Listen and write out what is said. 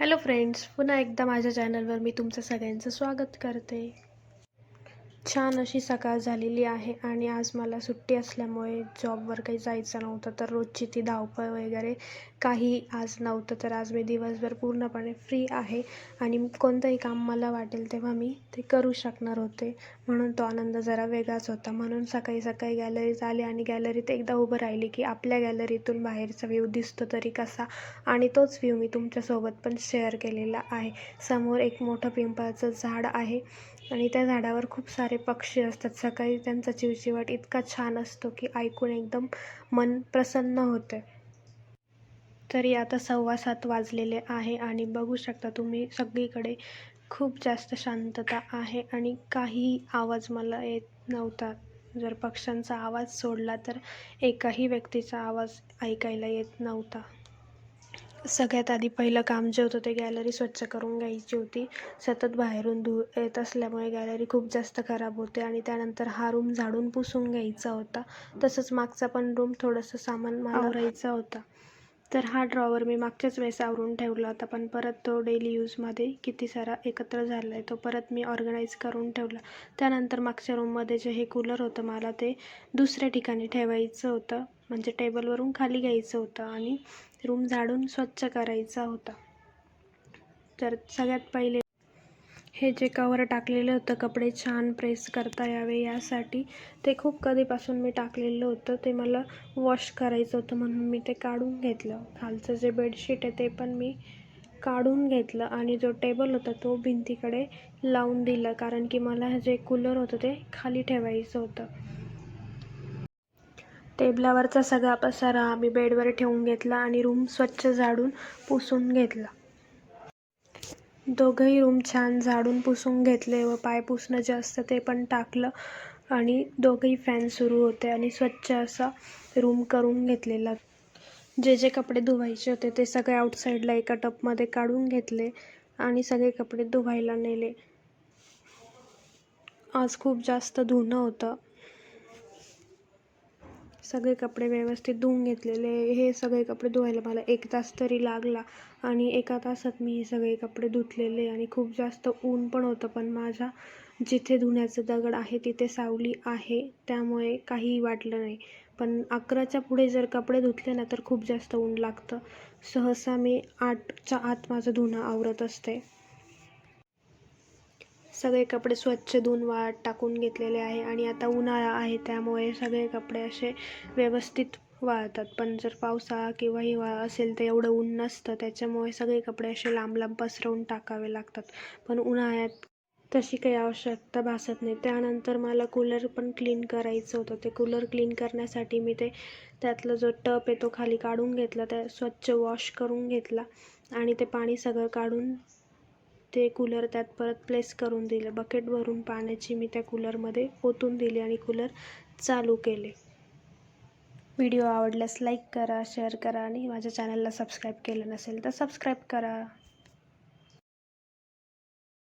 Hello friends पुन्हा एकदा माझ्या चॅनलवर मी तुमचं सगळ्यांचं स्वागत करते. छान अशी सकाळ झालेली आहे आणि आज मला सुट्टी असल्यामुळे जॉबवर काही जायचं नव्हतं तर रोजची ती धावपळ वगैरे काही आज नव्हतं तर आज मी दिवसभर पूर्णपणे फ्री आहे आणि कोणतंही काम मला वाटेल तेव्हा मी ते करू शकणार होते. म्हणून तो आनंद जरा वेगळाच होता. म्हणून सकाळी सकाळी गॅलरीत आले आणि गॅलरीत एकदा उभं राहिली की आपल्या गॅलरीतून बाहेरचा व्ह्यू दिसतो तरी कसा? आणि तोच व्ह्यू मी तुमच्यासोबत पण शेअर केलेला आहे. समोर एक मोठं पिंपळाचं झाड आहे आणि त्या झाडावर खूप सारे पक्षी असतात. सकाळी त्यांचा चिवचिवाट इतका छान असतो की ऐकून एकदम मन प्रसन्न होते. तरी आता सव्वा सात वाजलेले आहे आणि बघू शकता तुम्ही सगळीकडे खूप जास्त शांतता आहे आणि काही आवाज मला येत नव्हता. जर पक्ष्यांचा आवाज सोडला तर एकाही व्यक्तीचा आवाज ऐकायला येत नव्हता. सगळ्यात आधी पहिलं काम जे होतं ते गॅलरी स्वच्छ करून घ्यायची होती. सतत बाहेरून धूळ येत असल्यामुळे गॅलरी खूप जास्त खराब होते आणि त्यानंतर हा रूम झाडून पुसून घ्यायचा होता. तसंच मागचा पण रूम थोडंसं सामान मला आवरायचा होता. तर हा ड्रॉवर मी मागच्याच वेळेस आवरून ठेवला होता पण परत तो डेली यूजमध्ये किती सारा एकत्र झाला आहे तो परत मी ऑर्गनाईज करून ठेवला. त्यानंतर मागच्या रूममध्ये जे हे कूलर होतं मला ते दुसऱ्या ठिकाणी ठेवायचं होतं. म्हणजे टेबलवरून खाली घ्यायचं होतं आणि रूम झाडून स्वच्छ करायचा होता. तर सगळ्यात पहिले हे जे कवर टाकलेलं होतं कपडे छान प्रेस करता यावे यासाठी ते खूप कधीपासून मी टाकलेलं होतं. ते मला वॉश करायचं होतं म्हणून मी ते काढून घेतलं. खालचं जे बेडशीट आहे ते पण मी काढून घेतलं आणि जो टेबल होता तो भिंतीकडे लावून दिला. कारण की मला जे कूलर होतं ते खाली ठेवायचं होतं. टेबलावरचा सगळा पसारा आम्ही बेडवर ठेवून घेतला आणि रूम स्वच्छ झाडून पुसून घेतला. दोघंही रूम छान झाडून पुसून घेतले व पाय पुसणं जे असतं ते पण टाकलं आणि दोघंही फॅन सुरू होते आणि स्वच्छ असा रूम करून घेतलेला. जे जे कपडे धुवायचे होते ते सगळे आउटसाईडला एका टपमध्ये काढून घेतले आणि सगळे कपडे धुवायला नेले. आज खूप जास्त धुणं होतं. सगळे कपडे व्यवस्थित धुवून घेतलेले हे सगळे कपडे धुवायला मला एक तास तरी लागला आणि एका तासात मी हे सगळे कपडे धुतलेले आणि खूप जास्त ऊन पण होतं पण माझ्या जिथे धुण्याचं दगड आहे तिथे सावली आहे त्यामुळे काहीही वाटलं नाही. पण अकराच्या पुढे जर कपडे धुतले ना तर खूप जास्त ऊन लागतं. सहसा मी आठच्या आत माझं धुणं आवरत असते. सगळे कपडे स्वच्छ धुवून वाट टाकून घेतलेले आहे आणि आता उन्हाळा आहे त्यामुळे सगळे कपडे असे व्यवस्थित वाळतात. पण जर पावसाळा किंवा हिवाळा असेल तर एवढं ऊन नसतं त्याच्यामुळे सगळे कपडे असे लांब लांब पसरवून टाकावे लागतात. पण उन्हाळ्यात तशी काही आवश्यकता भासत नाही. त्यानंतर मला कूलर पण क्लीन करायचं होतं. ते कूलर क्लीन करण्यासाठी मी ते त्यातला जो टप आहे तो खाली काढून घेतला त्या स्वच्छ वॉश करून घेतला आणि ते पाणी सगळं काढून ते कूलर त्यात परत प्लेस करून दिलं. बकेट भरून पाण्याची मी त्या कूलरमध्ये ओतून दिली आणि कूलर चालू केले. व्हिडिओ आवडल्यास लाईक करा शेअर करा आणि माझ्या चॅनलला सबस्क्राईब केलं नसेल तर सबस्क्राईब करा.